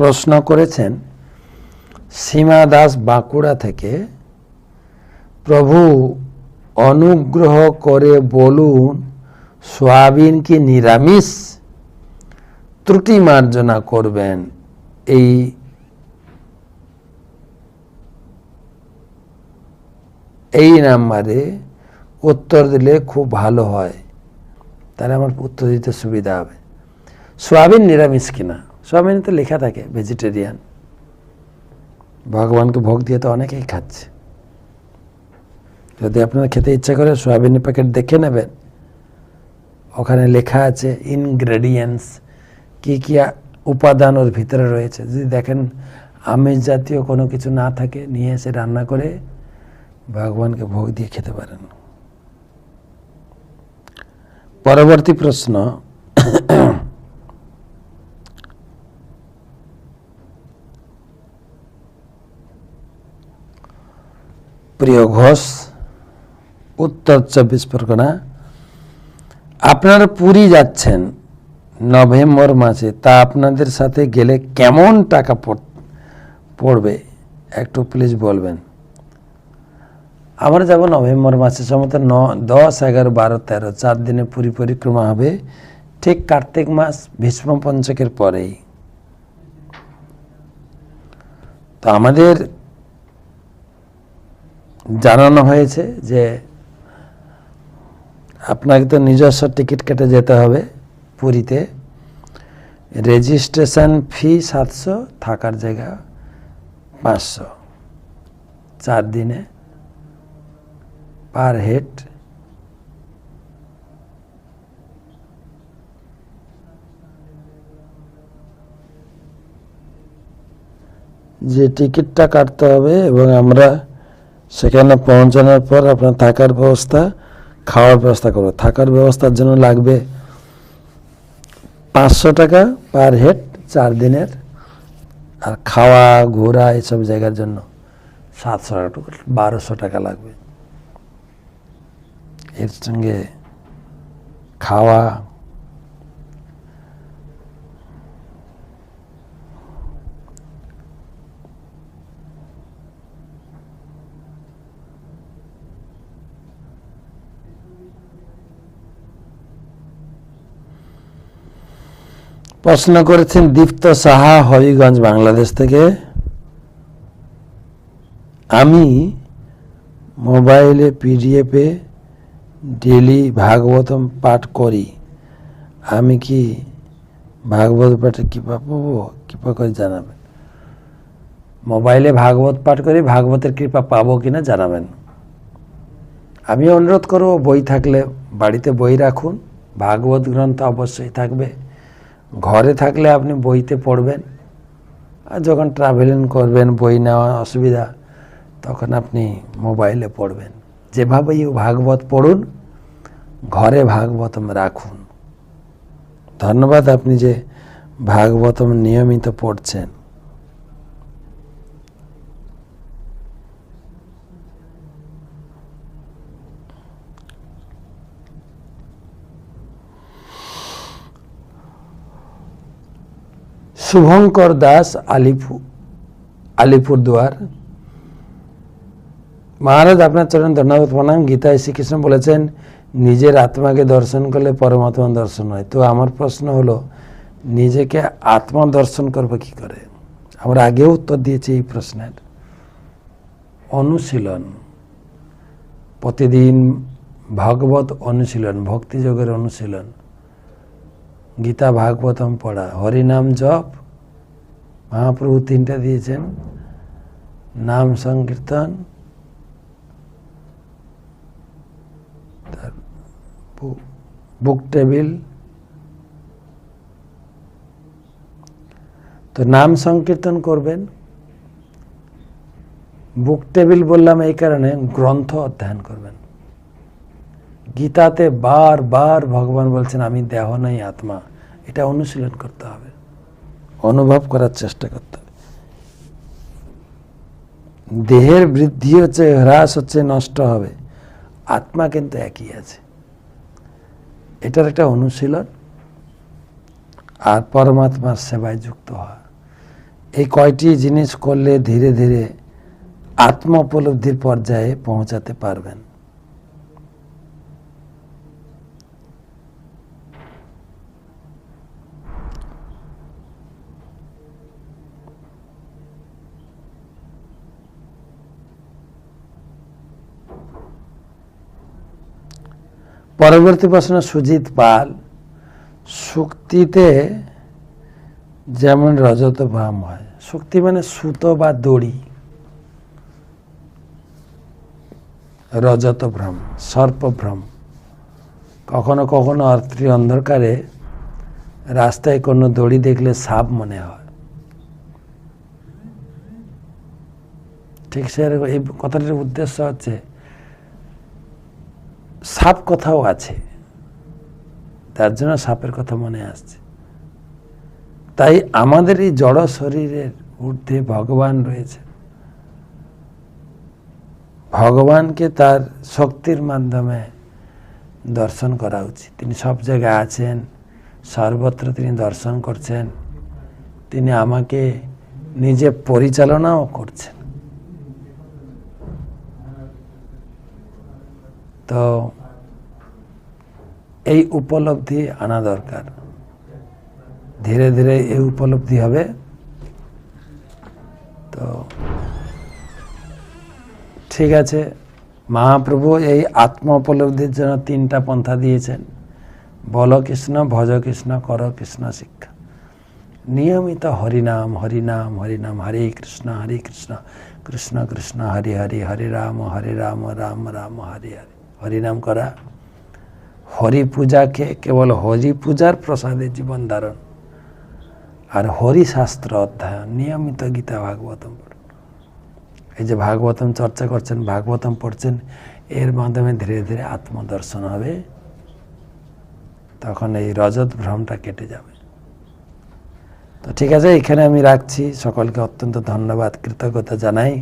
প্রশ্ন করেছেন, সীমা দাস বাঁকুড়া থেকে, প্রভু, অনুগ্রহ করে বলুন, সোয়াবিন কি নিরামিষ? ত্রুটি মার্জনা করবেন। এই এই নাম্বারে উত্তর দিলে খুব ভালো হয়। তাহলে আমার উত্তর দিতে সুবিধা হবে। সোয়াবিন নিরামিষ কিনা? সোয়াবিনে তো লেখা থাকে ভেজিটেরিয়ান ভগবানকে ভোগ দিয়ে তো অনেকেই খাচ্ছে। যদি আপনারা খেতে ইচ্ছা করে সোয়াবিনের প্যাকেট দেখে নেবেন, ওখানে লেখা আছে ইনগ্রেডিয়েন্টস কি কি উপাদান ওর ভিতরে রয়েছে। যদি দেখেন আমিষ জাতীয় কোনো কিছু না থাকে, নিয়ে এসে রান্না করে ভগবানকে ভোগ দিয়ে খেতে পারেন। পরবর্তী প্রশ্ন প্রিয় ঘোষ, উত্তর চব্বিশ পরগনা, আপনারা পুরী যাচ্ছেন নভেম্বর মাসে, তা আপনাদের সাথে গেলে কেমন টাকা পড়বে? একটু প্লিজ বলবেন। আমরা যাব নভেম্বর মাসে, সম্ভবত ন, দশ, এগারো, বারো, তেরো, চার দিনে পুরী পরিক্রমা হবে। ঠিক কার্তিক মাস ভীষ্ম পঞ্চকের পরেই। তো আমাদের জানানো হয়েছে যে আপনাকে তো নিজস্ব টিকিট কেটে যেতে হবে পুরীতে। রেজিস্ট্রেশন ফি সাতশো, থাকার জায়গা পাঁচশো। চার দিনে পার হেড। যে টিকিটটা কাটতে হবে এবং আমরা সেখানে পৌঁছানোর পর আপনার থাকার ব্যবস্থা, খাওয়ার ব্যবস্থা করব। থাকার ব্যবস্থার জন্য লাগবে পাঁচশো টাকা পার হেড চার দিনের। আর খাওয়া, ঘোরা এসব জায়গার জন্য সাতশো টাকা বারোশো টাকা লাগবে। এর সঙ্গে খাওয়া প্রশ্ন করেছেন দীপ্ত সাহা, হবিগঞ্জ, বাংলাদেশ থেকে। আমি মোবাইলে, পিডিএফে ডেলি ভাগবতম পাঠ করি। আমি কি ভাগবত পাঠে কৃপা পাবো? কৃপা করে জানাবেন। মোবাইলে ভাগবত পাঠ করি, ভাগবতের কৃপা পাবো কিনা জানাবেন। আমি অনুরোধ করব, বই থাকলে বাড়িতে বই রাখুন। ভাগবত গ্রন্থ অবশ্যই থাকবে। ঘরে থাকলে আপনি বইতে পড়বেন, আর যখন ট্রাভেলিং করবেন, বই নেওয়া অসুবিধা, তখন আপনি মোবাইলে পড়বেন। যেভাবেই ভাগবত পড়ুন, ঘরে ভাগবতম রাখুন। ধন্যবাদ আপনি যে ভাগবতম নিয়মিত পড়ছেন। শুভঙ্কর দাস আলিপুর আলিপুরদুয়ার। মহারাজ, আপনার চরণ ধন্যবাদ, প্রণাম। গীতায় শ্রীকৃষ্ণ বলেছেন, নিজের আত্মাকে দর্শন করলে পরমাত্মা দর্শন হয়। তো আমার প্রশ্ন হলো, নিজেকে আত্মা দর্শন করব কি করে? আমরা আগেও উত্তর দিয়েছি এই প্রশ্নের। অনুশীলন। প্রতিদিন ভাগবত অনুশীলন, ভক্তিযোগের অনুশীলন। গীতা ভাগবতম পড়া। হরিনাম জপ মহাপ্রভু তিনটা দিয়েছেন। নাম সংকীর্তন বুক টেবিল তো নাম সংকীর্তন করবেন। বুক টেবিল বললাম এই কারণে, গ্রন্থ অধ্যয়ন করবেন। গীতাতে বার বার ভগবান বলছেন, আমি দেহ নাই, আত্মা। এটা অনুশীলন করতে হবে। অনুভব করার চেষ্টা করতে হবে। দেহের বৃদ্ধি হচ্ছে, হ্রাস হচ্ছে, নষ্ট হবে। আত্মা কিন্তু একই আছে। এটার একটা অনুশীলন। আর পরমাত্মার সেবায় যুক্ত হওয়া। এই কয়টি জিনিস করলে ধীরে ধীরে আত্ম উপলব্ধির পর্যায়ে পৌঁছাতে পারবেন। পরবর্তী প্রশ্ন, সুজিত পাল, শুক্তিতে যেমন রজত ভ্রাম হয়, শুক্তি মানে সুতো বা দড়ি। রজত ভ্রম সর্পভ্রম কখনো কখনো অর্থী অন্ধকারে রাস্তায় কোনো দড়ি দেখলে সাপ মনে হয়। ঠিক সেরকম, এই কথাটির উদ্দেশ্য হচ্ছে সাপ কথাও আছে। তার জন্য সাপের কথা মনে আসছে। তাই আমাদের এই জড় শরীরের ঊর্ধ্বে ভগবান রয়েছে ভগবানকে তার শক্তির মাধ্যমে দর্শন করা উচিত। তিনি সব জায়গায় আছেন, সর্বত্র তিনি দর্শন করছেন। তিনি আমাকে নিজে পরিচালনাও করছেন। তো এই উপলব্ধি আনা দরকার। ধীরে ধীরে এই উপলব্ধি হবে। তো ঠিক আছে, মহাপ্রভু এই আত্ম উপলব্ধির জন্য তিনটা পন্থা দিয়েছেন। বল কৃষ্ণ, ভজ কৃষ্ণ, কর কৃষ্ণ, শিক্ষা। নিয়মিত হরিনাম হরিনাম হরিনাম, হরে কৃষ্ণ হরে কৃষ্ণ কৃষ্ণ কৃষ্ণ, হরে হরে হরে রাম হরে রাম রাম রাম, হরে হরে। হরিনাম করা। হরি পূজাকে কেবল হরি পূজার প্রসাদে জীবন ধারণ। আর হরি শাস্ত্র অধ্যয়ন, নিয়মিত গীতা ভাগবতম এই যে ভাগবতম চর্চা করছেন, ভাগবতম পড়ছেন, এর মাধ্যমে ধীরে ধীরে আত্মদর্শন হবে। তখন এই রজত ভ্রমটা কেটে যাবে। তো ঠিক আছে, এখানে আমি রাখছি। সকলকে অত্যন্ত ধন্যবাদ, কৃতজ্ঞতা জানাই।